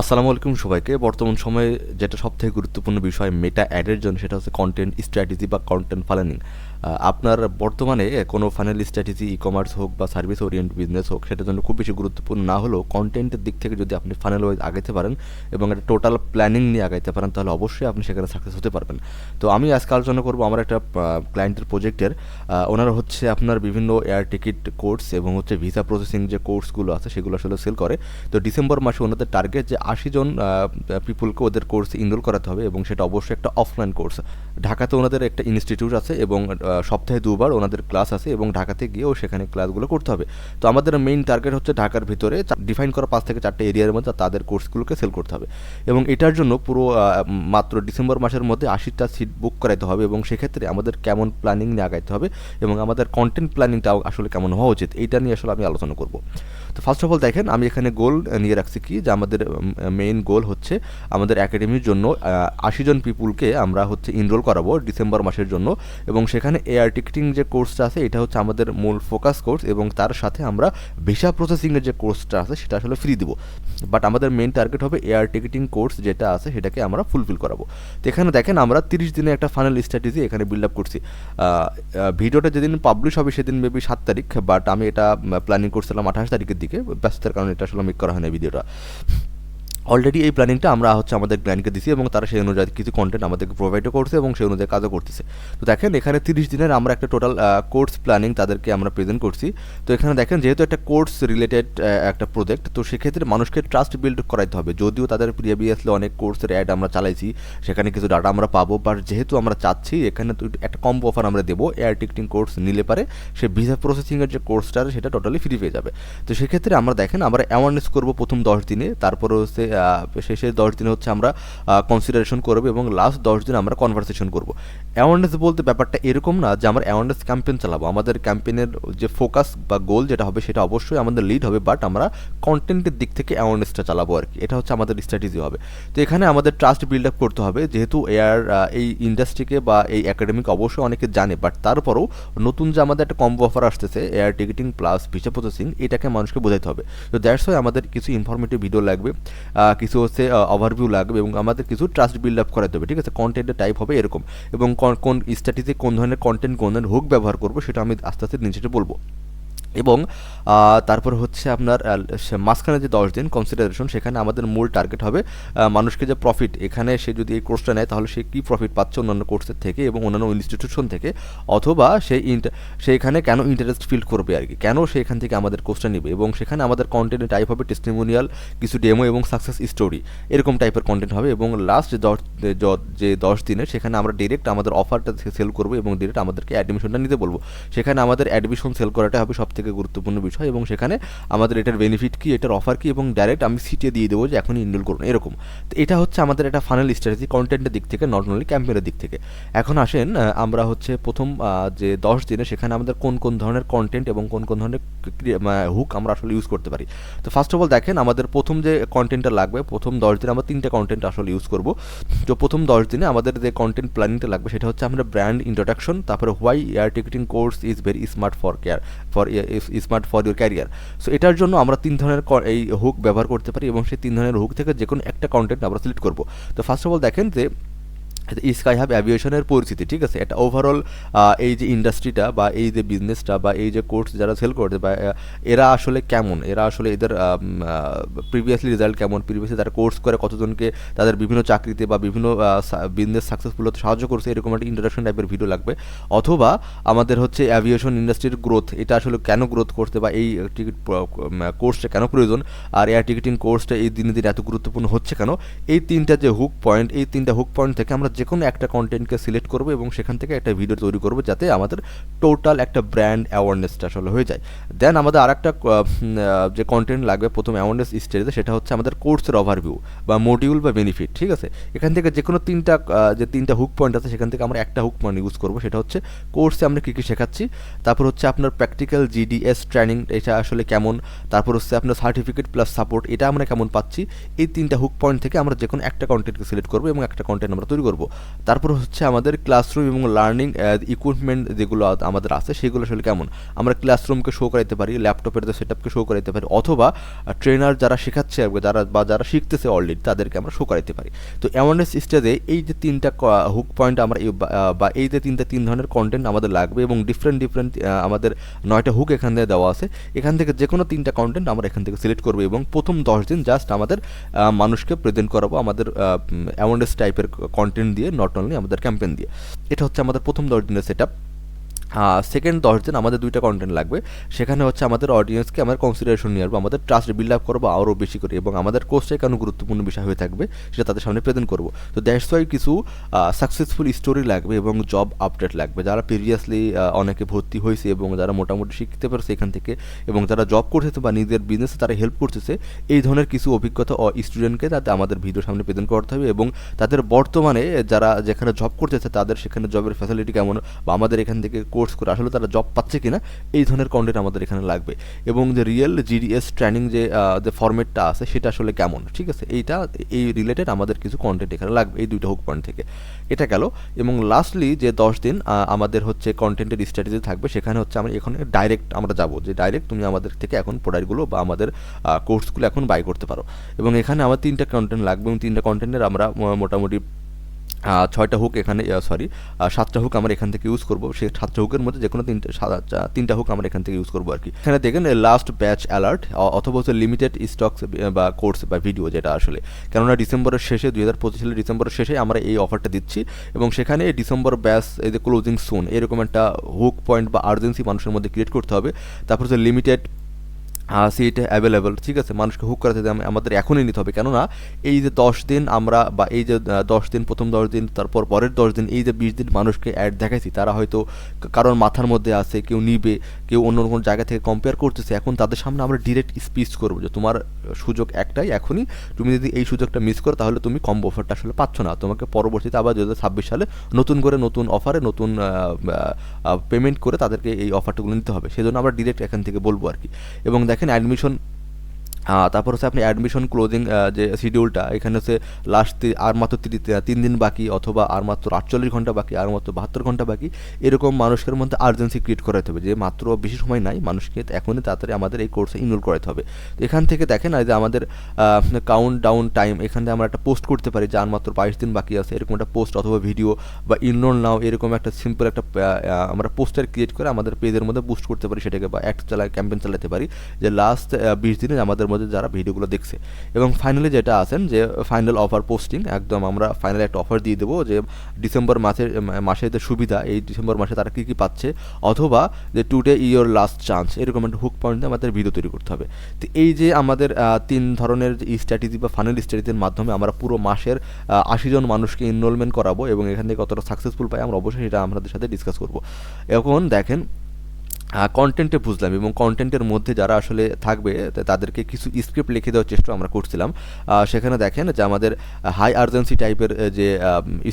আসসালামু আলাইকুম সবাইকে। বর্তমান সময়ে যেটা সবথেকে গুরুত্বপূর্ণ বিষয় মেটা অ্যাডের জন্য সেটা হচ্ছে কন্টেন্ট স্ট্র্যাটেজি বা কন্টেন্ট প্ল্যানিং আপনার বর্তমানে কোনো ফাইনাল স্ট্র্যাটেজি ই কমার্স হোক বা সার্ভিস ওরিয়েন্ট বিজনেস হোক, সেটার জন্য খুব বেশি গুরুত্বপূর্ণ না হলেও কন্টেন্টের দিক থেকে যদি আপনি ফাইনাল ওয়াইজ আগাইতে পারেন এবং একটা টোটাল প্ল্যানিং নিয়ে আগাইতে পারেন, তাহলে অবশ্যই আপনি সেখানে সাকসেস হতে পারবেন। তো আমি আজকে আলোচনা করব আমার একটা ক্লায়েন্টের প্রজেক্টের ওনারা হচ্ছে আপনার বিভিন্ন এয়ার টিকিট কোর্স এবং হচ্ছে ভিসা প্রসেসিং যে কোর্সগুলো আছে, সেগুলো আসলে সেল করে। তো ডিসেম্বর মাসে ওনাদের টার্গেট যে আশি জন পিপুলকে ওদের কোর্সে ইনরোল করাতে হবে এবং সেটা অবশ্যই একটা অফলাইন কোর্স ঢাকাতে ওনাদের একটা ইনস্টিটিউট আছে এবং সপ্তাহে দুবার ওনাদের ক্লাস আছে এবং ঢাকাতে গিয়েও সেখানে ক্লাসগুলো করতে হবে। তো আমাদের মেইন টার্গেট হচ্ছে ঢাকার ভিতরে ডিফাইন করা পাঁচ থেকে চারটে এরিয়ার মধ্যে তাদের কোর্সগুলোকে সেল করতে হবে। এবং এটার জন্য পুরো মাত্র ডিসেম্বর মাসের মধ্যে আশিটা সিট বুক করাইতে হবে এবং সেক্ষেত্রে আমাদের কেমন প্ল্যানিং নিয়ে আগাইতে হবে এবং আমাদের কন্টেন্ট প্ল্যানিংটাও আসলে কেমন হওয়া উচিত, এইটা নিয়ে আসলে আমি আলোচনা করব। তো ফার্স্ট অফ অল দেখেন, আমি এখানে গোল নিয়ে রাখছি কি? যে আমাদের মেইন গোল হচ্ছে আমাদের একাডেমির জন্য আশি জন পিপুলকে আমরা হচ্ছে ইনরোল করাবো ডিসেম্বর মাসের জন্য এবং সেখানে এয়ার টিকিটিং যে কোর্সটা আছে, এটা হচ্ছে আমাদের মূল ফোকাস কোর্স এবং তার সাথে আমরা ভিসা প্রসেসিংয়ের যে কোর্সটা আছে, সেটা আসলে ফ্রি দিব। বাট আমাদের মেন টার্গেট হবে এয়ার টিকিটিং কোর্স যেটা আছে, সেটাকে আমরা ফুলফিল করাবো। তো এখানে দেখেন, আমরা তিরিশ দিনে একটা ফাইনাল স্ট্র্যাটেজি এখানে বিল্ড আপ করছি। ভিডিওটা যেদিন পাবলিশ হবে, সেদিন মেবি সাত তারিখ বাট আমি এটা প্ল্যানিং করছিলাম আঠাশ তারিখের দিকে। ব্যস্ততার কারণে এটা আসলে মেক করা হয় না ভিডিওটা। অলরেডি এই প্ল্যানিংটা আমরা হচ্ছে আমাদের ক্লায়েন্টকে দিছি এবং তারা সেই অনুযায়ী কিছু কন্টেন্ট আমাদেরকে প্রোভাইডও করছে এবং সেই অনুযায়ী কাজও করতেছে। তো দেখেন, এখানে তিরিশ দিনের আমরা একটা টোটাল কোর্স প্ল্যানিং তাদেরকে আমরা প্রেজেন্ট করছি। তো এখানে দেখেন, যেহেতু একটা কোর্স রিলেটেড একটা প্রজেক্ট তো সেক্ষেত্রে মানুষকে ট্রাস্ট বিল্ড করাইতে হবে। যদিও তাদের প্রিভিয়াসলি অনেক কোর্সের অ্যাড আমরা চালাইছি, সেখানে কিছু ডাটা আমরা পাবো বাট যেহেতু আমরা চাচ্ছি, এখানে একটা কম অফার আমরা দেবো এয়ার টিকটিং কোর্স নিলে পারে, সে ভিসা প্রসেসিংয়ের যে কোর্সটা সেটা টোটালি ফ্রি পেয়ে যাবে। তো সেক্ষেত্রে আমরা দেখেন, আমরা অ্যাওয়ারনেস করব প্রথম দশ দিনে, তারপরে হচ্ছে শেষের দশ দিন হচ্ছে আমরা কনসিডারেশন করব এবং লাস্ট দশ দিন আমরা কনভারসেশন করব। অ্যাওয়ারনেস বলতে ব্যাপারটা এরকম না যে আমরা অ্যাওয়ারনেস ক্যাম্পেন চালাবো। আমাদের ক্যাম্পেনের যে ফোকাস বা গোল যেটা হবে সেটা অবশ্যই আমাদের লিড হবে বাট আমরা কন্টেন্টের দিক থেকে অ্যাওয়ারনেসটা চালাবো আর কি। এটা হচ্ছে আমাদের স্ট্র্যাটেজি হবে। তো এখানে আমাদের ট্রাস্ট বিল্ড আপ করতে হবে। যেহেতু এয়ার এই ইন্ডাস্ট্রিকে বা এই একাডেমিক অবশ্যই অনেকে জানে বাট তারপরেও নতুন যে আমাদের একটা কম্বো অফার আসতেছে air ticketing plus visa processing এটাকে মানুষকে বোঝাতে হবে। তো দ্যাটস ওয়াই আমাদের কিছু ইনফরমেটিভ ভিডিও লাগবে। কিছু হচ্ছে ওভারভিউ লাগবে এবং আমাদের কিছু ট্রাস্ট বিল্ড আপ করাতে হবে, ঠিক আছে? কন্টেন্টের টাইপ হবে এরকম এবং কোন স্ট্র্যাটেজি কোন ধরনের কন্টেন্ট কোন ধরনের হুক ব্যবহার করব সেটা আমি আস্তে আস্তে নিচে বলব। এবং তারপর হচ্ছে আপনার মাঝখানে যে দশ দিন কনসিডারেশন সেখানে আমাদের মূল টার্গেট হবে মানুষকে যে প্রফিট এখানে সে যদি এই কোর্সটা নেয়, তাহলে সে কী প্রফিট পাচ্ছে অন্যান্য কোর্সের থেকে এবং অন্যান্য ইনস্টিটিউশন থেকে? অথবা সেই সেইখানে কেন ইন্টারেস্ট ফিল করবে আর কি? কেন সেখান থেকে আমাদের কোর্সটা নেবে? এবং সেখানে আমাদের কন্টেন্টের টাইপ হবে টেস্টিমোনিয়াল কিছু ডেমো এবং সাকসেস স্টোরি এরকম টাইপের কন্টেন্ট হবে এবং লাস্ট দশ, যে দশ দিনে সেখানে আমরা ডিরেক্ট আমাদের অফারটা সেল করব এবং ডিরেক্ট আমাদেরকে অ্যাডমিশনটা নিতে বলব। সেখানে আমাদের অ্যাডমিশন সেল করাটা হবে সব থেকে গুরুত্বপূর্ণ বিষয় এবং সেখানে আমাদের এটার বেনিফিট কী, এটার অফার কী এবং ডাইরেক্ট আমি সিটে দিয়ে দেবো যে এখনই ইনরোল করুন, এরকম। তো এটা হচ্ছে আমাদের একটা ফাইনাল স্ট্র্যাটেজি কন্টেন্টের দিক থেকে নট অনলি ক্যাম্পেনের দিক থেকে। এখন আসেন আমরা হচ্ছে প্রথম যে দশ দিনে সেখানে আমাদের কোন কোন ধরনের কন্টেন্ট এবং কোন কোন ধরনের হুক আমরা আসলে ইউজ করতে পারি। তো ফার্স্ট অফ অল দেখেন, আমাদের প্রথম যে কন্টেন্টটা লাগবে, প্রথম দশ দিনে আমরা তিনটে কন্টেন্ট আসলে ইউজ করব। তো প্রথম দশ দিনে আমাদের যে কন্টেন্ট প্ল্যানিংটা লাগবে, সেটা হচ্ছে আমরা ব্র্যান্ড ইন্ট্রোডাকশন তারপরে why air ticketing course is very smart for care for smart for your career so এটার জন্য আমরা তিন ধরনের এই হুক ব্যবহার করতে পারি এবং সেই তিন ধরনের হুক থেকে যে কোনো একটা কন্টেন্ট আমরা সিলেক্ট করব। তো ফার্স্ট অফ অল দেখেন যে স্কাই হাব অ্যাভিয়েশনের পরিস্থিতি ঠিক আছে? এটা ওভারঅল এই যে ইন্ডাস্ট্রিটা বা এই যে বিজনেসটা বা এই যে কোর্স যারা সেল করছে বা এরা আসলে কেমন? এরা আসলে এদের প্রিভিয়াসলি রেজাল্ট কেমন? প্রিভিয়াসলি তারা কোর্স করে কতজনকে তাদের বিভিন্ন চাকরিতে বা বিভিন্ন বিজনেস সাকসেসফুল হতে সাহায্য করছে, এরকম একটা ইন্ট্রোডাকশন টাইপের ভিডিও লাগবে। অথবা আমাদের হচ্ছে অ্যাভিয়েশন ইন্ডাস্ট্রির গ্রোথ এটা আসলে কেন গ্রোথ করতে বা এই টিকিট কোর্সটা কেন প্রয়োজন? আর এয়ার টিকিটিং কোর্সটা এই দিনে দিনে এত গুরুত্বপূর্ণ হচ্ছে কেন? এই তিনটা যে হুক পয়েন্ট এই তিনটা হুক পয়েন্ট থেকে আমরা যে কোনো একটা কন্টেন্টকে সিলেক্ট করব এবং সেখান থেকে একটা ভিডিও তৈরি করব যাতে আমাদের টোটাল একটা ব্র্যান্ড অ্যাওয়ারনেসটা আসলে হয়ে যায়। দেন আমাদের আর একটা যে কন্টেন্ট লাগবে প্রথম অ্যাওয়ারনেস স্টেজে সেটা হচ্ছে আমাদের কোর্সের ওভারভিউ বা মডিউল বা বেনিফিট ঠিক আছে? এখান থেকে যে কোনো তিনটা যে তিনটা হুক পয়েন্ট আছে সেখান থেকে আমরা একটা হুক পয়েন্ট ইউজ করব, সেটা হচ্ছে কোর্সে আমরা কী কী শেখাচ্ছি, তারপর হচ্ছে আপনার প্র্যাকটিক্যাল জিডিএস ট্রেনিং এটা আসলে কেমন, তারপর হচ্ছে আপনার সার্টিফিকেট প্লাস সাপোর্ট এটা আমরা কেমন পাচ্ছি, এই তিনটা হুক পয়েন্ট থেকে আমরা যে কোনো একটা কন্টেন্টকে সিলেক্ট করব এবং একটা কন্টেন্ট আমরা তৈরি করব। তারপর হচ্ছে আমাদের ক্লাসরুম এবং লার্নিং ইকুইপমেন্ট যেগুলো আমাদের আছে, সেগুলো আসলে কেমন? আমরা ক্লাসরুমকে শো করাইতে পারি ল্যাপটপের যে সেট আপকে শো করাইতে পারি, অথবা ট্রেনার যারা শেখাচ্ছে যারা, বা যারা শিখতেছে অলরেডি তাদেরকে আমরা শো করাইতে পারি। তো অ্যাওয়ারনেস স্টেজে এই যে তিনটা হুক পয়েন্ট আমরা বা- এই যে তিনটা, তিন ধরনের কন্টেন্ট আমাদের লাগবে এবং ডিফারেন্ট ডিফারেন্ট আমাদের নয়টা হুক এখান থেকে দেওয়া আছে। এখান থেকে যে কোনো তিনটা কন্টেন্ট আমরা এখান থেকে সিলেক্ট করব এবং প্রথম দশ দিন জাস্ট আমাদের মানুষকে প্রেজেন্ট করাবো, আমাদের অ্যাওয়ারনেস টাইপের কন্টেন্ট দিয়ে নট অনলি আমাদের ক্যাম্পেন দিয়ে। এটা হচ্ছে আমাদের প্রথম দশ দিনের সেট সেকেন্ড দশ দিন আমাদের দুইটা কন্টেন্ট লাগবে। সেখানে হচ্ছে আমাদের অডিয়েন্সকে আমরা কনসিডারেশন নিয়ে আসব, আমাদের ট্রাস্ট বিল্ড আপ করব আরও বেশি করে এবং আমাদের কোর্সটাই কেন গুরুত্বপূর্ণ বিষয় হয়ে থাকবে সেটা তাদের সামনে প্রেজেন্ট করব। তো দ্যাটস ওয়াই কিছু সাকসেসফুল স্টোরি লাগবে এবং জব আপডেট লাগবে। যারা প্রিভিয়াসলি অনেকে ভর্তি হয়েছে এবং যারা মোটামুটি শিখতে পারছে এখান থেকে এবং যারা জব করতেছে বা নিজের বিজনেসে তারা হেল্প করতেছে, এই ধরনের কিছু অভিজ্ঞতা স্টুডেন্টকে তাতে আমাদের ভিডিও সামনে প্রেজেন্ট করতে হবে এবং তাদের বর্তমানে যারা যেখানে জব করতেছে তাদের সেখানে জবের ফ্যাসিলিটি কেমন বা আমাদের এখান থেকে কোর্স করে, আসলে তারা জব পাচ্ছে কিনা, এই ধরনের কন্টেন্ট আমাদের এখানে লাগবে। এবং যে রিয়েল জিডিএস ট্রেনিং যে যে ফরম্যাটটা আছে, সেটা আসলে কেমন? ঠিক আছে? এইটা, এই রিলেটেড আমাদের কিছু কন্টেন্ট এখানে লাগবে, এই দুইটা হুক পয়েন্ট থেকে। এটা গেল। এবং লাস্টলি যে দশ দিন আমাদের হচ্ছে কন্টেন্টের স্ট্র্যাটেজি থাকবে, সেখানে হচ্ছে আমরা এখানে ডাইরেক্ট আমরা যাব। যে ডাইরেক্ট তুমি আমাদের থেকে এখন প্রোডাক্টগুলো বা আমাদের কোর্সগুলো এখন বাই করতে পারো। এবং এখানে আমার তিনটা কন্টেন্ট লাগবে এবং তিনটা কন্টেন্টের আমরা মোটামুটি ছয়টা হুক এখানে সরি সাতটা হুক আমরা এখান থেকে ইউজ করব। সেই সাতটা হুকের মধ্যে যে কোনো তিনটা তিনটা হুক আমরা এখান থেকে ইউজ করব আর কি। এখানে দেখেন লাস্ট ব্যাচ অ্যালার্ট অথবা হচ্ছে লিমিটেড স্টকস বা কোর্স বা ভিডিও যেটা আসলে। কেননা ডিসেম্বরের শেষে, দুই হাজার পঁচিশ সালের ডিসেম্বরের শেষে আমরা এই অফারটা দিচ্ছি এবং সেখানে ডিসেম্বর ব্যাচ এই যে ক্লোজিং সুন এরকম একটা হুক পয়েন্ট বা আর্জেন্সি মানুষের মধ্যে ক্রিয়েট করতে হবে। তারপর হচ্ছে লিমিটেড সিট অ্যাভেলেবল ঠিক আছে? মানুষকে হুক করাতে আমাদের এখনই নিতে হবে। কেননা এই যে দশ দিন আমরা বা এই যে দশ দিন, প্রথম দশ দিন, তারপর পরের দশ দিন, এই যে বিশ দিন মানুষকে অ্যাড দেখাইছি, তারা হয়তো কারোর মাথার মধ্যে আছে, কেউ নিবে, কেউ অন্য কোনো জায়গা থেকে কম্পেয়ার করতেছে, এখন তাদের সামনে আমরা ডিরেক্ট স্পিচ করব যে তোমার সুযোগ একটাই, এখনই তুমি যদি এই সুযোগটা মিস করো, তাহলে তুমি কম্বো অফারটা আসলে পাচ্ছ না। তোমাকে পরবর্তীতে আবার দু হাজার ছাব্বিশ সালে নতুন করে নতুন অফারে নতুন পেমেন্ট করে তাদেরকে এই অফারটাগুলো নিতে হবে। সেজন্য আমরা ডিরেক্ট এখান থেকে বলব আর কি। এবং দেখেন অ্যাডমিশন তারপর হচ্ছে আপনি অ্যাডমিশন ক্লোজিং যে শিডিউলটা এখানে হচ্ছে লাস্ট আর মাত্র তিন দিন বাকি অথবা আর মাত্র আটচল্লিশ ঘণ্টা বাকি, আর মাত্র বাহাত্তর ঘণ্টা বাকি, এরকম মানুষের মধ্যে আর্জেন্সি ক্রিয়েট করাতে হবে। যে মাত্র বেশি সময় নাই, মানুষকে এখনই তাড়াতাড়ি আমাদের এই কোর্সে ইনরোল করাতে হবে। তো এখান থেকে দেখেন এই যে আমাদের কাউন্ট ডাউন টাইম এখান থেকে আমরা একটা পোস্ট করতে পারি যে আর মাত্র বাইশ দিন বাকি আছে, এরকম একটা পোস্ট অথবা ভিডিও বা ইনরোল নাও, এরকম একটা সিম্পল একটা আমরা পোস্টার ক্রিয়েট করে আমাদের পেজের মধ্যে বুস্ট করতে পারি সেটাকে বা অ্যাড চালায় ক্যাম্পেন চালাতে পারি। যে লাস্ট বিশ দিনে আমাদের মধ্যে যারা ভিডিওগুলো দেখছে। এবং ফাইনালি যেটা আছেন যে ফাইনাল অফার পোস্টিং একদম আমরা ফাইনাল একটা অফার দিয়ে দেবো যে, ডিসেম্বর মাসের মাসের যে সুবিধা, এই ডিসেম্বর মাসে তারা কী কী পাচ্ছে, অথবা যে টুডে ইয়োর লাস্ট চান্স এরকম একটা হুক পয়েন্ট আমাদের ভিডিও তৈরি করতে হবে। তো এই যে আমাদের তিন ধরনের স্ট্র্যাটেজি বা ফাইনাল স্ট্র্যাটেজির মাধ্যমে আমরা পুরো মাসের আশি জন মানুষকে এনরোলমেন্ট করাবো এবং এখান থেকে কতটা সাকসেসফুল পাই আমরা অবশ্যই সেটা আমাদের সাথে ডিসকাস করব। এখন দেখেন কন্টেন্টে বুঝলাম এবং কন্টেন্টের মধ্যে যারা আসলে থাকবে তাদেরকে কিছু স্ক্রিপ্ট লিখে দেওয়ার চেষ্টা আমরা করছিলাম। সেখানে দেখেন যে আমাদের হাই আর্জেন্সি টাইপের যে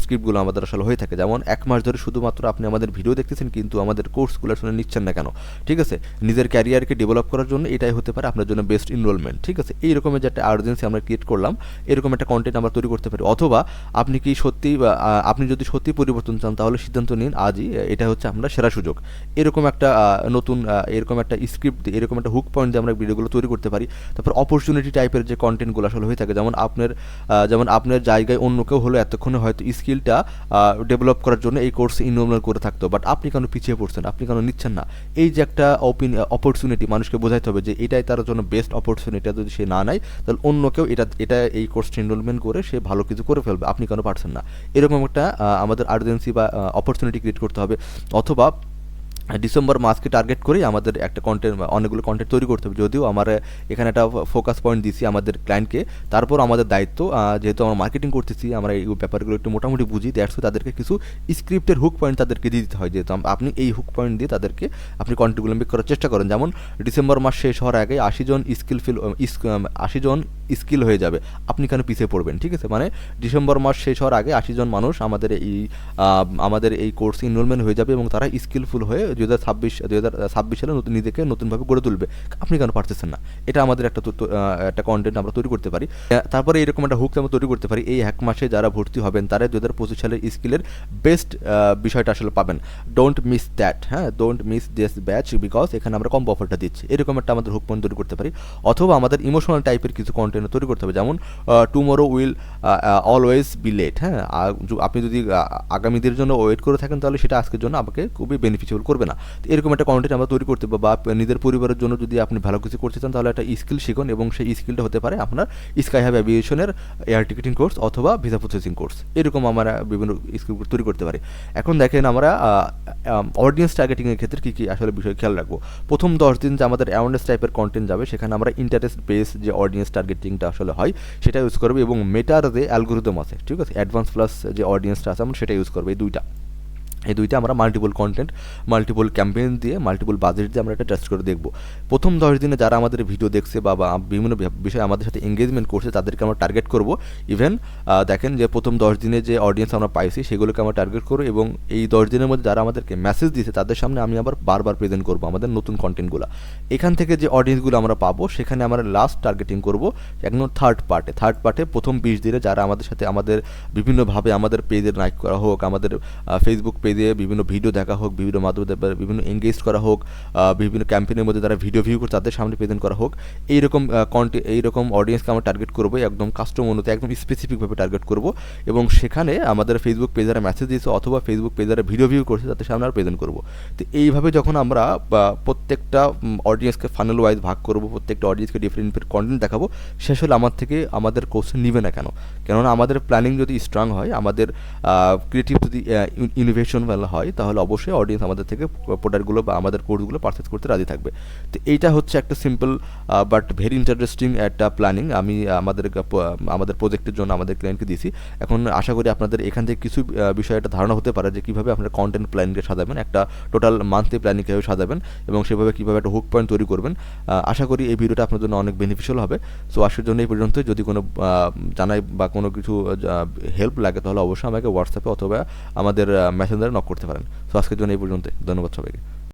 স্ক্রিপ্টগুলো আমাদের আসলে হয়ে থাকে। যেমন এক মাস ধরে শুধুমাত্র আপনি আমাদের ভিডিও দেখতেছেন, কিন্তু আমাদের কোর্সগুলো আসলে নিচ্ছেন না কেন? ঠিক আছে? নিজের ক্যারিয়ারকে ডেভেলপ করার জন্য এটাই হতে পারে আপনার জন্য বেস্ট ইনরোলমেন্ট ঠিক আছে? এই রকমের যে একটা আর্জেন্সি আমরা ক্রিয়েট করলাম, এরকম একটা কন্টেন্ট আমরা তৈরি করতে পারি। অথবা আপনি কি সত্যি আপনি যদি সত্যি পরিবর্তন চান, তাহলে সিদ্ধান্ত নিন, আজই এটা হচ্ছে আপনার সেরা সুযোগ। এরকম একটা নতুন এরকম একটা স্ক্রিপ্ট এরকম একটা হুক পয়েন্ট দিয়ে আমরা ভিডিওগুলো তৈরি করতে পারি। তারপর অপরচুনিটি টাইপের যে কন্টেন্টগুলো আসলে হয়ে থাকে, যেমন আপনার যেমন আপনার জায়গায় অন্য কেউ হলো, এতক্ষণে হয়তো স্কিলটা ডেভেলপ করার জন্য এই কোর্স ইনরোল করে থাকতো। বাট আপনি কেন পিছিয়ে পড়ছেন? আপনি কেন নিচ্ছেন না? এই যে একটা অপরচুনিটি মানুষকে বোঝাইতে হবে যে এটাই তার জন্য বেস্ট অপরচুনিটি যদি সে না নেয়, তাহলে অন্য কেউ এটা এটা এই কোর্সটা এনরোলমেন্ট করে সে ভালো কিছু করে ফেলবে। আপনি কেন পারছেন না? এরকম একটা আমাদের আর্জেন্সি বা অপরচুনিটি ক্রিয়েট করতে হবে। অথবা ডিসেম্বর মাসকে টার্গেট করেই আমাদের একটা কন্টেন্ট অনেকগুলো কন্টেন্ট তৈরি করতে হবে। যদিও আমার এখানে একটা ফোকাস পয়েন্ট দিছি আমাদের ক্লায়েন্টকে তারপর আমাদের দায়িত্ব যেহেতু আমরা মার্কেটিং করতেছি, আমরা এই ব্যাপারগুলো একটু মোটামুটি বুঝি দ্যাটস তাদেরকে কিছু স্ক্রিপ্টের হুক পয়েন্ট তাদেরকে দিয়ে দিতে হয়। যেহেতু আপনি এই হুক পয়েন্ট দিয়ে তাদেরকে আপনি কন্টেন্টগুলো মেক করার চেষ্টা করেন। যেমন ডিসেম্বর মাস শেষ হওয়ার আগে আশি জন স্কিলফিল আশি জন স্কিল হয়ে যাবে। আপনি কেন পিছিয়ে পড়বেন? ঠিক আছে? মানে ডিসেম্বর মাস শেষ হওয়ার আগে আশি জন মানুষ আমাদের এই আমাদের এই কোর্সে ইনরোলমেন্ট হয়ে যাবে এবং তারা স্কিলফুল হয়ে দুই হাজার ছাব্বিশ, দুই হাজার ছাব্বিশ সালে নতুন নিজেকে নতুনভাবে গড়ে তুলবে। আপনি কেন পারতেছেন না? এটা আমাদের একটা একটা কন্টেন্ট আমরা তৈরি করতে পারি। তারপরে এরকম একটা হুক আমরা তৈরি করতে পারি। এই এক মাসে যারা ভর্তি হবেন, তারা দু হাজার পঁচিশ সালের স্কিলের বেস্ট বিষয়টা আসলে পাবেন। ডোন্ট মিস দ্যাট হ্যাঁ? Don't miss this batch because এখানে আমরা কম অফারটা দিচ্ছি। এরকম একটা আমাদের হুক পয়েন্ট তৈরি করতে পারি। অথবা আমাদের ইমোশনাল টাইপের কিছু কন্টেন্ট তৈরি করতে হবে। যেমন tomorrow will always be late হ্যাঁ? আপনি যদি আগামীদের জন্য ওয়েট করে থাকেন, তাহলে সেটা আজকের জন্য আমাকে খুবই বেনিফিশিয়াল করবে। না। তো এরকম একটা কন্টেন্ট আমরা তৈরি করতে বা নিজের পরিবারের জন্য যদি আপনি ভালো কিছু করতে চান, তাহলে একটা স্কিল শিখুন এবং সেই স্কিলটা হতে পারে আপনার স্কাই হ্যাভ অ্যাভিয়েশনের এয়ার টিকেটিং কোর্স অথবা ভিসা প্রসেসিং কোর্স এরকম আমরা বিভিন্ন স্কিল তৈরি করতে পারি। এখন দেখেন আমরা অডিয়েন্স টার্গেটিংয়ের ক্ষেত্রে কী কী আসলে বিষয় খেয়াল রাখব? প্রথম দশ দিন যে আমাদের অ্যাওয়ারনেস টাইপের কন্টেন্ট যাবে, সেখানে আমরা ইন্টারেস্ট বেস যে অডিয়েন্স টার্গেটিংটা আসলে হয়, সেটা ইউজ করব এবং মেটার যে অ্যালগোরিদম আছে, ঠিক আছে? অ্যাডভান্স প্লাস যে অডিয়েন্সটা আছে, আমরা সেটা ইউজ করব এই দুইটা। এই দুইটা আমরা মাল্টিপল কন্টেন্ট মাল্টিপল ক্যাম্পেইন দিয়ে মাল্টিপল বাজেট দিয়ে আমরা এটা টেস্ট করে দেখব। প্রথম দশ দিনে যারা আমাদের ভিডিও দেখছে বা বিভিন্ন বিষয়ে আমাদের সাথে এঙ্গেজমেন্ট করছে, তাদেরকে আমরা টার্গেট করব। ইভেন দেখেন যে প্রথম দশ দিনে যে অডিয়েন্স আমরা পাইছি, সেগুলোকে আমরা টার্গেট করব এবং এই দশ দিনের মধ্যে যারা আমাদেরকে মেসেজ দিয়েছে, তাদের সামনে আমি আবার বারবার প্রেজেন্ট করব আমাদের নতুন কন্টেন্টগুলো এখান থেকে যে অডিয়েন্সগুলো আমরা পাবো, সেখানে আমরা লাস্ট টার্গেটিং করব একদম থার্ড পার্টে থার্ড পার্টে প্রথম বিশ দিনে যারা আমাদের সাথে আমাদের বিভিন্নভাবে আমাদের পেজের লাইক করা হোক, আমাদের ফেসবুক পেজে বিভিন্ন ভিডিও দেখা হোক, বিভিন্ন মাধ্যমে বিভিন্ন এঙ্গেজ করা হোক বিভিন্ন ক্যাম্পেইনের মধ্যে তারা ভিডিও ভিউ করে তাদের সামনে প্রেজেন্ট করা হোক, এইরকম কন্টে এইরকম অডিয়েন্সকে আমরা টার্গেট করব, একদম কাস্টম অনুযায়ী একদম স্পেসিফিকভাবে টার্গেট করব এবং সেখানে আমাদের ফেসবুক পেজারে মেসেজ দিয়েছে অথবা ফেসবুক পেজারে ভিডিও ভিউ করছে, তাদের সামনে আমরা প্রেজেন্ট করব। তো এইভাবে যখন আমরা প্রত্যেকটা অডিয়েন্সকে ফানেল ওয়াইজ ভাগ করব, প্রত্যেকটা অডিয়েন্সকে ডিফারেন্ট ডিফারেন্ট কন্টেন্ট দেখাবো, শেষ হলে আমার থেকে আমাদের কোশ্চেন নিবে না কেন? কেননা আমাদের প্ল্যানিং যদি স্ট্রং হয়, আমাদের ক্রিয়েটিভ যদি ইনোভেশন হয়, তাহলে অবশ্যই অডিয়েন্স আমাদের থেকে প্রোডাক্টগুলো বা আমাদের কোর্সগুলো পারচেস করতে রাজি থাকবে। তো এইটা হচ্ছে একটা সিম্পল বাট ভেরি ইন্টারেস্টিং একটা প্ল্যানিং আমি আমাদের আমাদের প্রজেক্টের জন্য আমাদের ক্লায়েন্টকে দিয়েছি। এখন আশা করি আপনাদের এখান থেকে কিছু বিষয়ে একটা ধারণা হতে পারে যে কীভাবে আপনারা কন্টেন্ট প্ল্যানকে সাজাবেন, একটা টোটাল মান্থলি প্ল্যানিং কীভাবে সাজাবেন এবং সেভাবে কীভাবে একটা হুক পয়েন্ট তৈরি করবেন। আশা করি এই ভিডিওটা আপনার জন্য অনেক বেনিফিশিয়াল হবে। সো আজকের জন্য এই পর্যন্ত। যদি কোনো জানাই বা কোনো কিছু হেল্প লাগে তাহলে অবশ্যই আমাকে হোয়াটসঅ্যাপে অথবা আমাদের মেসেঞ্জারে নক করতে পারেন। সো আজকের জন্য এই পর্যন্ত ধন্যবাদ সবাইকে।